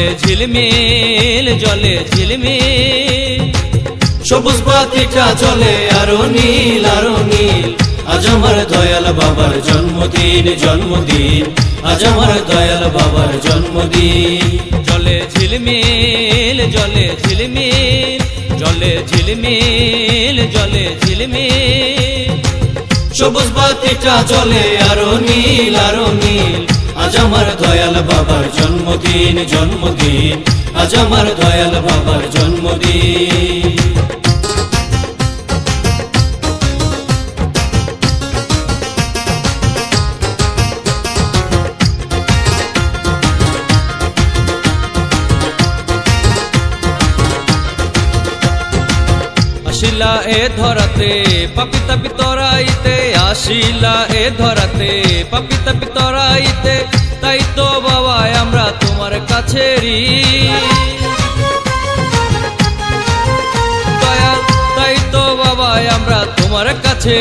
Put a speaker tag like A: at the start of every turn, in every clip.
A: জলে ঝিলমিল জলে ঝিলমিল।
B: সবুজ বাতিটা চলে আরও নীল আরও নীল। আজ আমার দয়াল বাবার জন্মদিন জন্মদিন। আজ আমার দয়াল বাবার জন্মদিন।
A: জলে ঝিলমিল জলে ঝিলমিল। জলে ঝিলমিল জলে ঝিলমিল।
B: সবুজ বাতিটা চলে আরও নীল আরও নীল। আজ আমার দয়াল বাবার জন্মদিন জন্মদিন, আজ আমার দয়াল বাবার জন্মদিন।
A: আসিলা এ ধরাতে পাপিতা পিতরাইতে আসিলা এ ধরাতে পাপিতা পিতরাইতে তাই তো বাবা আমরা তোমার কাছে দয়াল তাই তো বাবা আমরা তোমার কাছে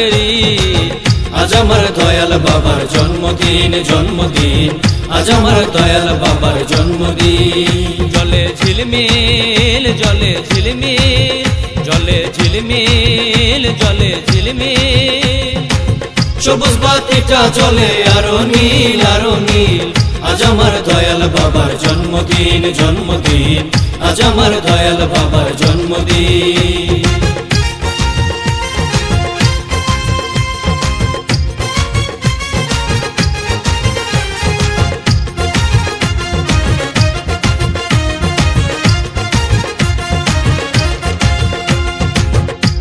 B: আজ আমার দয়াল বাবার জন্মদিন জন্মদিন। আজ আমার দয়াল বাবার জন্মদিন।
A: জলে ঝিলমিল জলে ঝিলমিল জলে ঝিলমিল জলে ঝিলমিল।
B: সবুজ বাতিটা চলে আরও নীল আরও নীল। আজ আমার দয়াল বাবার জন্মদিন জন্মদিন। আজ আমার দয়াল বাবার জন্মদিন।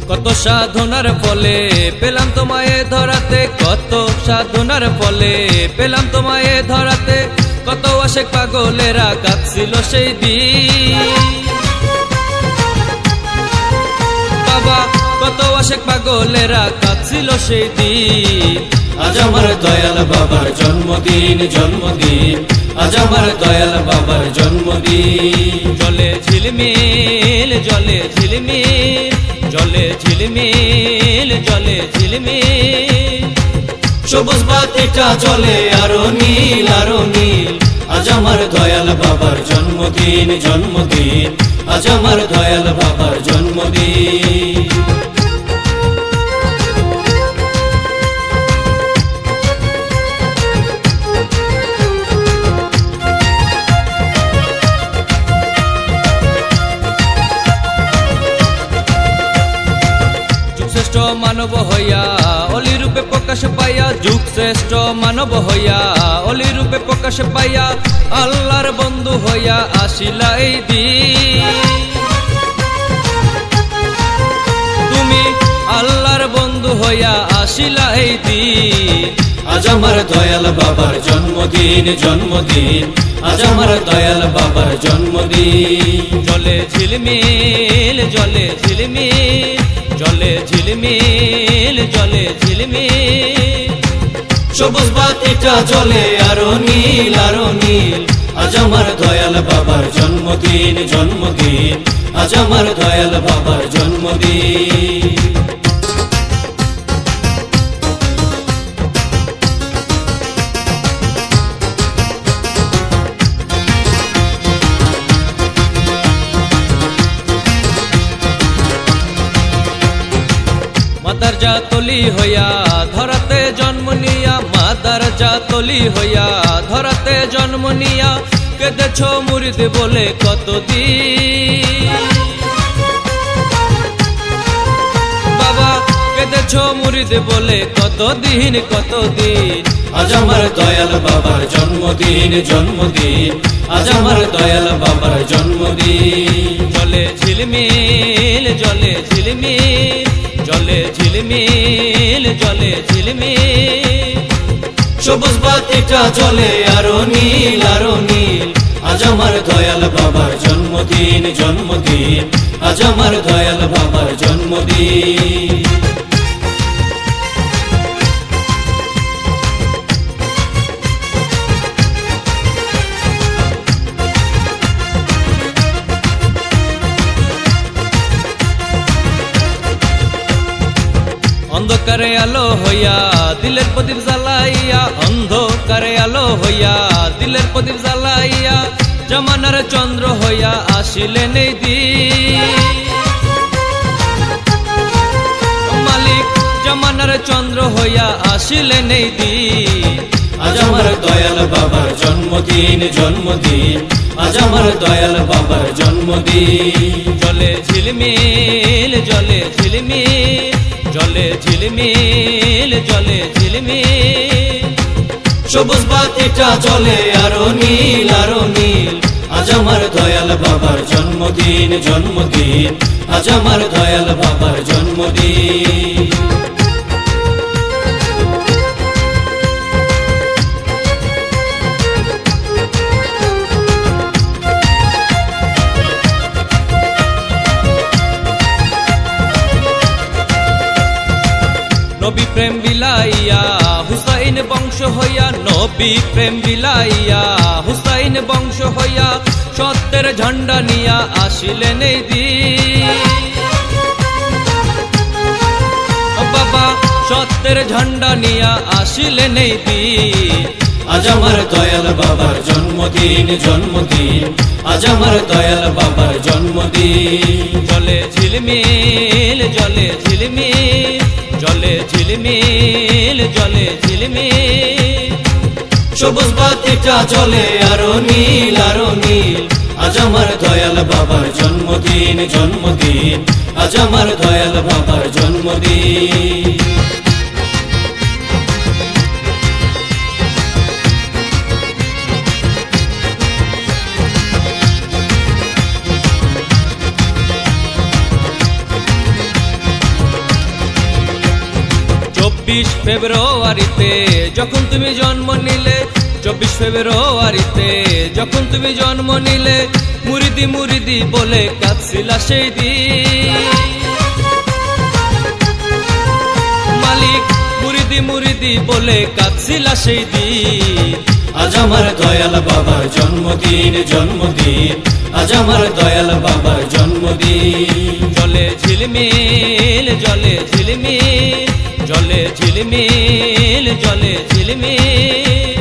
A: কত সাধনার ফলে পেলাম তোমায় ধরাতে, কত সাধনার ফলে পেলাম তোমায় ধরাতে কত আশেক পাগলেরা কাঁদছিল সেই দিন। বাবা, কত আশেক পাগলেরা কাঁদছিল সেই দিন।
B: আজ আমার দয়াল বাবার জন্মদিন জন্মদিন। আজ আমার দয়াল বাবার জন্মদিন।
A: জলে ঝিলমিল জলে ঝিলমিল জলে ঝিলমিল জলে ঝিলমিল।
B: সবুজ বাতিটা চলে আরও নীল আরও নীল। আজ আমার দয়াল বাবার জন্মদিন জন্মদিন। আজ আমার দয়াল বাবার জন্মদিন।
A: শ্রেষ্ঠ মানব হইয়া অলি রূপে প্রকাশ পাইয়া যুগ শ্রেষ্ঠ মানব হইয়া অলি রূপে প্রকাশ পাইয়া আল্লাহর বন্ধু হইয়া আসিলা এই দিন। তুমি আল্লাহর বন্ধু হইয়া আসিলা এই দিন।
B: আজ আমার দয়াল বাবার জন্মদিন জন্মদিন। আজ আমার দয়াল বাবার জন্মদিন।
A: জলে ঝিলমিল জলে ঝিলমিল। জলে ঝিলমিল জলে ঝিলমিল।
B: সবুজ বাতিটা জলে আরও নীল আরও নীল। আজ আমার দয়াল বাবার জন্মদিন জন্মদিন। আজ আমার দয়াল বাবার জন্মদিন।
A: জন্ম নিয়া মাদার জাতলি হইয়া, ধরাতে জন্ম নিয়া, কেঁদেছ মুরিদ বলে কতদিন? বাবা, কেঁদেছ মুরিদ বলে কতদিন কতদিন?
B: আজ আমার দয়াল বাবার জন্মদিন জন্মদিন। আজ আমার দয়াল বাবার জন্মদিন।
A: জলে ঝিলমিল জলে ঝিলমিল জলে ঝিলমিল জলে ঝিলমিল।
B: সবুজ বাতিটা জলে আরও নীল আরও নীল। আজ আমার দয়াল বাবার জন্মদিন জন্মদিন। আজ আমার দয়াল বাবার জন্মদিন।
A: অন্ধকারে আলো হইয়া দিলের প্রদীপ জ্বালাইয়া, অন্ধকারে আলো হইয়া দিলের প্রদীপ জ্বালাইয়া জমানার চন্দ্র হইয়া আসিলেন এই দিন। মালিক জমানার চন্দ্র হইয়া আসিলেন এই দিন।
B: আজ আমার দয়াল বাবার জন্মদিন জন্মদিন। আজ আমার দয়াল বাবার জন্মদিন।
A: জলে ঝিলমিল জলে ঝিলমিল। জলে ঝিলমিল জলে ঝিলমিল।
B: সবুজ বাতিটা জলে আরও নীল আরও নীল। আজ আমার দয়াল বাবার জন্মদিন জন্মদিন। আজ আমার দয়াল বাবার জন্মদিন।
A: বংশ হইয়া, নবী প্রেম বিলাইয়া, হুসাইন বংশ হইয়া, সত্যের ঝান্ডা নিয়া আসিলেন এই বাবা, সত্যের ঝান্ডা নিয়া আসিলেন এই দিন।
B: আজ আমার দয়াল বাবার জন্মদিন জন্মদিন। আজ আমার দয়াল বাবার জন্মদিন।
A: জলে ঝিলমিল জলে ঝিলমিল। ঝিলমিল, জলে ঝিলমিল।
B: সবুজ বাতিটা চলে আরও নীল আরও নীল। আজ আমার দয়াল বাবার জন্মদিন জন্মদিন। আজ আমার দয়াল বাবার জন্মদিন।
A: চব্বিশ ফেব্রুয়ারিতে যখন তুমি জন্ম নিলে, চব্বিশ ফেব্রুয়ারিতে যখন তুমি জন্ম নিলে, মুরিদি মুরিদি বলে কাঁদছিলা সেই দিন। মালিক মুরিদি মুরিদি বলে কাঁদছিলা সেই দিন।
B: আজ আমার দয়াল বাবার জন্মদিন জন্মদিন। আজ আমার দয়াল বাবার জন্মদিন।
A: জলে ঝিলমিল জলে ঝিলমিল। ঝিলমিল, জলে ঝিলমিল।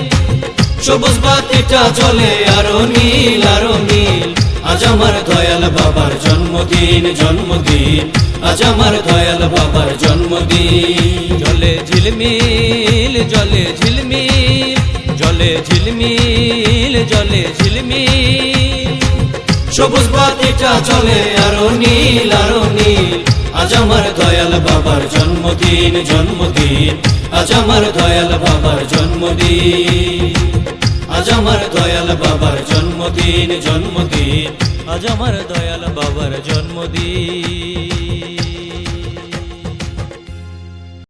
B: সবুজ বাতিটা চলে আরও নীল আরও নীল। আজ আমার দয়াল বাবার জন্মদিন জন্মদিন। আজ আমার দয়াল বাবার জন্মদিন।
A: জলে ঝিলমিল জলে ঝিলমিল। জলে ঝিলমিল জলে ঝিলমিল।
B: সবুজ বাতিটা চলে আরও নীল আরও নীল। আজ আমার দয়াল বাবার জন্মদিন জন্মদিন। আজ আমার দয়াল বাবার জন্মদিন। আজ আমার দয়াল বাবার জন্মদিন জন্মদিন।
A: আজ আমার দয়াল বাবার জন্মদিন।